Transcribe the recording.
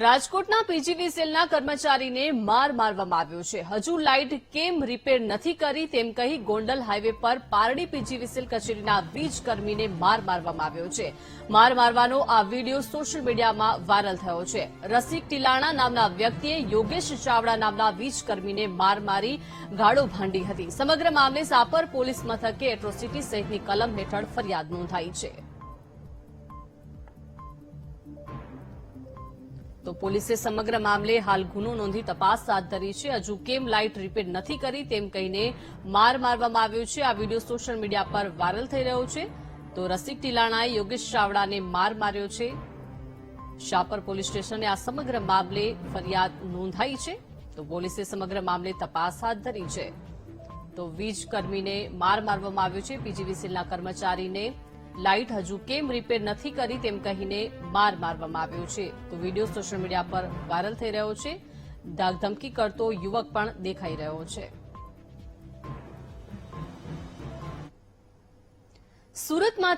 રાજકોટના પીજીવીસીએલના કર્મચારીને માર મારવામાં આવ્યો છે. હજુ લાઇટ કેમ રિપેર નથી કરી તેમ કહી ગોંડલ હાઈવે પર પારડી પીજીવીસીએલ કચેરીના વીજ કર્મીને માર મારવામાં આવ્યો છે. માર મારવાનો આ વીડિયો સોશિયલ મીડિયામાં વાયરલ થયો છે. રસિક ટીલાણા નામના વ્યક્તિએ યોગેશ ચાવડા નામના વીજ કર્મીને માર મારી ગાળો ભાંડી હતી. સમગ્ર મામલે સાપર પોલીસ મથકે એટ્રોસિટી સહિતની કલમ હેઠળ ફરિયાદ નોંધાઈ છે. તો પોલીસે સમગ્ર મામલે હાલ ગુનો નોંધી તપાસ હાથ ધરી છે. હજુ કેમ લાઇટ રિપેર નથી કરી તેમ કહીને માર મારવામાં આવ્યો છે. આ વીડિયો સોશિયલ મીડિયા પર વાયરલ થઈ રહ્યો છે. તો રસિક ટીલાણાએ યોગેશ ચાવડાને માર માર્યો છે. શાપર પોલીસ સ્ટેશને આ સમગ્ર મામલે ફરિયાદ નોંધાઈ છે. તો પોલીસે સમગ્ર મામલે તપાસ હાથ ધરી છે. તો વીજ કર્મીને માર મારવામાં આવ્યો છે. પીજીવીસીએલના કર્મચારીને લાઇટ હજુ કેમ રિપેર નથી કરી તેમ કહીને માર મારવામાં આવ્યો છે. તો વીડિયો સોશિયલ મીડિયા પર વાયરલ થઈ રહ્યો છે. ધાકધમકી કરતો યુવક પણ દેખાઈ રહ્યો છે. સુરતમાં